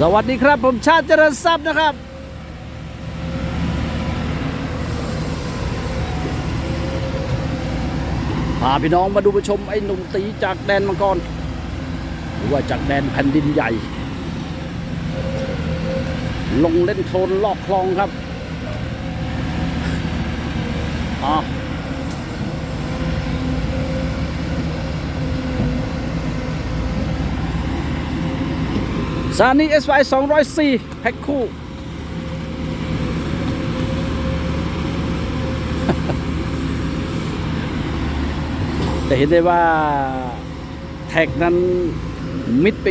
สวัสดีครับ ผมชาติเจริญทรัพย์นะครับ พาพี่น้องมาดูไปชมไอ้หนุ่มตีจากแดนมังกร หรือว่าจากแดนแผ่นดินใหญ่ ลงเล่นโคลนลอกคลองครับอะ ซานี่ SY 204แพ็คคู่ แต่เห็นได้ว่าแท็กนั้นมิดไป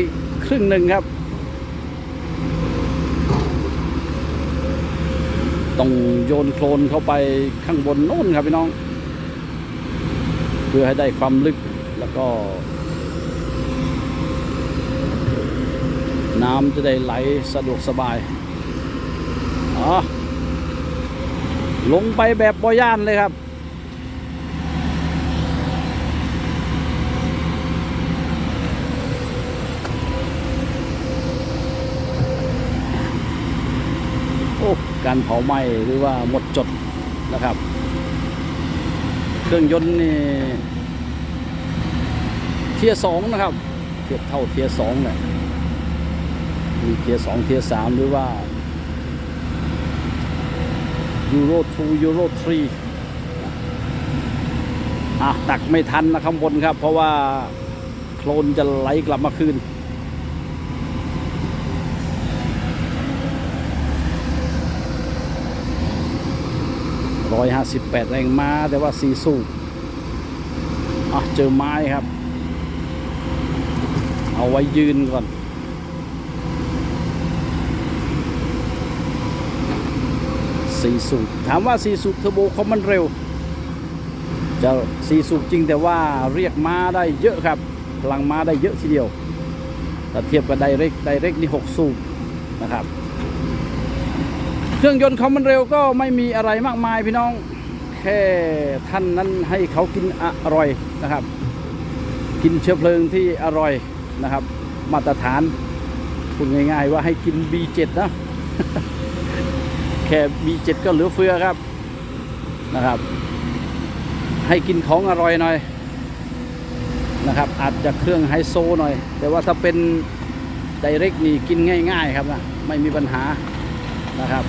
ครึ่งหนึ่งครับ ต้องโยนโคลนเข้าไปข้างบนโน่นครับพี่น้อง เพื่อให้ได้ความลึกแล้วก็ น้ำจะได้ไหลสะดวกสบายอ๋อลงไปแบบบอย่านเลยครับ โอ้การเผาไหม้หรือว่าหมดจดนะครับ เครื่องยนต์นี่เทียสองนะครับ เทียบเท่าเทียสองเลย มีเทียสองเทียสามหรือว่ายูโร2ยูโร3อะตักไม่ทันนะข้างบนครับ เพราะว่าโคลนจะไหลกลับมาคืนร้อยห้าสิบแปดแรงม้า แต่ว่าสีสูบอะเจอไม้ครับ เอาไว้ยืนก่อน สีสูบถามว่าสีสูบเทอร์โบเขามันเร็ว จะสีสูบจริงแต่ว่าเรียกม้าได้เยอะครับ พลังม้าได้เยอะทีเดียวถ้าเทียบกับไดเรกไดเรกนี่หกสูบนะครับ เครื่องยนต์เขามันเร็วก็ไม่มีอะไรมากมายพี่น้อง แค่ท่านนั้นให้เขากินอร่อยนะครับ กินเชื้อเพลิงที่อร่อยนะครับ มาตรฐานพูดง่ายๆว่าให้กิน B7 นะ แค่ B7 ก็เหลือเฟือครับนะครับ ให้กินของอร่อยหน่อยนะครับอาจจะเครื่องไฮโซหน่อย แต่ว่าถ้าเป็นไดเรกนี่กินง่าย ๆ ครับนะไม่มีปัญหานะครับ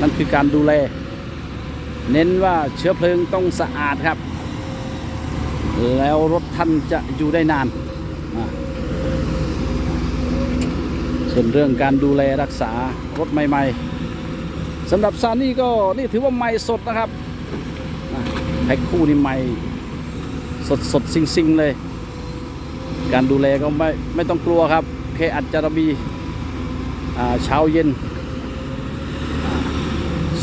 นั่นคือการดูแล เน้นว่าเชื้อเพลิงต้องสะอาดครับ แล้วรถท่านจะอยู่ได้นาน ส่วนเรื่องการดูแลรักษารถใหม่ ๆ สำหรับซานี่ก็นี่ถือว่าใหม่สดนะครับแพ็คคู่นี่ใหม่สดสดซิงซิงๆเลย การดูแลก็ไม่ไม่ต้องกลัวครับแค่อัดจารบีเช้าเย็น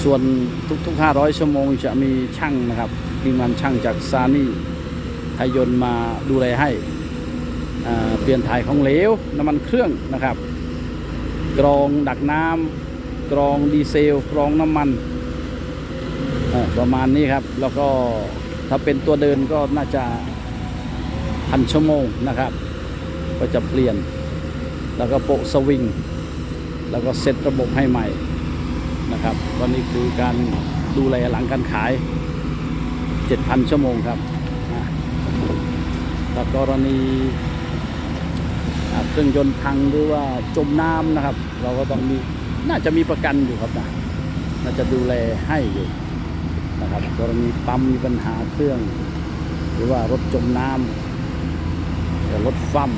ส่วนทุกๆ 500 ชั่วโมงจะมีช่างนะครับทีมงานช่างจากซานี่ไทยยนมาดูแลให้เปลี่ยนถ่ายของเหลวน้ำมันเครื่องนะครับ กรองดักน้ำ กรองดีเซล กรองน้ำมันประมาณนี้ครับ แล้วก็ถ้าเป็นตัวเดินก็น่าจะพันชั่วโมงนะครับ ก็จะเปลี่ยน แล้วก็โปะสวิง แล้วก็เซตระบบให้ใหม่นะครับก็นี่คือการดูแลหลังการขาย 7,000 ชั่วโมงครับอ่าถ้ากรณีเครื่องยนต์พังหรือว่าจมน้ำนะครับ เราก็ต้องมี น่าจะมีประกันอยู่ครับนะน่าจะดูแลให้อยู่นะครับกรณีปั๊มมีปัญหาเครื่อง หรือว่ารถจมน้ำหรือรถฟั่ม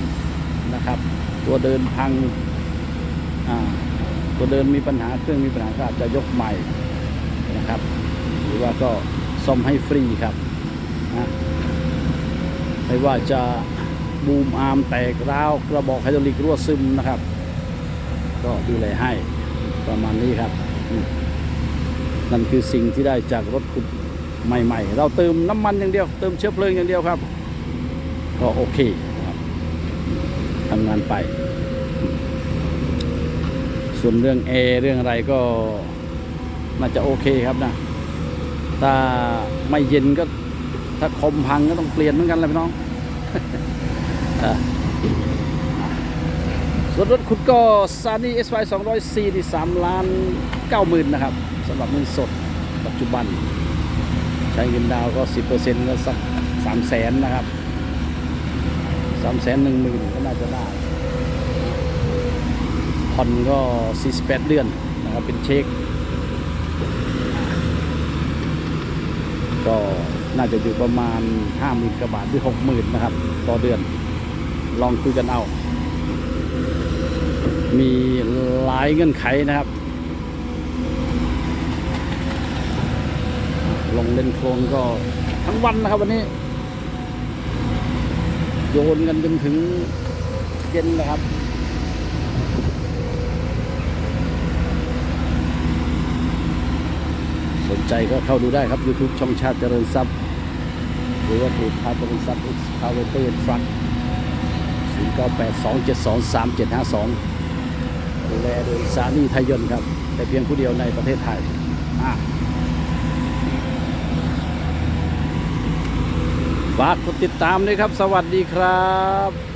นะครับ ตัวเดินพังอ่าตัวเดินมีปัญหาเครื่องมีปัญหาก็อาจจะยกใหม่นะครับ หรือว่าก็ซ่อมให้ฟรีครับนะไม่ว่าจะบูมอาร์มแตกร้าวกระบอกไฮดรอลิกรั่วซึมนะครับ ก็ดูแลให้ ประมาณนี้ครับ นั่นคือสิ่งที่ได้จากรถขุดใหม่ ๆ เราเติมน้ำมันอย่างเดียว เติมเชื้อเพลิงอย่างเดียวครับ ก็โอเคครับทำงานไป ส่วนเรื่องแอร์เรื่องอะไรก็น่าจะโอเคครับนะถ้าไม่เย็นก็ถ้าคอมพังก็ต้องเปลี่ยนเหมือนกันเลยพี่น้องอะ ส่วนรถคุณก็ซานี่ SY 204ที่3ล้าน9หมื่นนะครับสำหรับเงินสดปัจจุบัน ใช้เงินดาวน์ก็10%ก็สัก3แสนนะครับ3แสน1หมื่นก็น่าจะได้ผ่อนก็48เดือนนะครับเป็นเช็ค ก็น่าจะอยู่ประมาณ50,000กว่าบาทหรือ60,000นะครับ ต่อเดือนลองคุยกันเอา มีหลายเงื่อนไขนะครับ ลงเล่นโคลนก็ทั้งวันนะครับวันนี้ โยนกันจนถึงเย็นนะครับสนใจก็เข้าดูได้ครับ YouTube ช่องชาติเจริญทรัพย์ หรือว่าเพจชาติเจริญทรัพย์ X p o w e r t e r Truck 0 ดูแลโดยสานีไทยยนต์ครับ แต่เพียงผู้เดียวในประเทศไทยอะฝากกดติดตามด้วยครับ สวัสดีครับ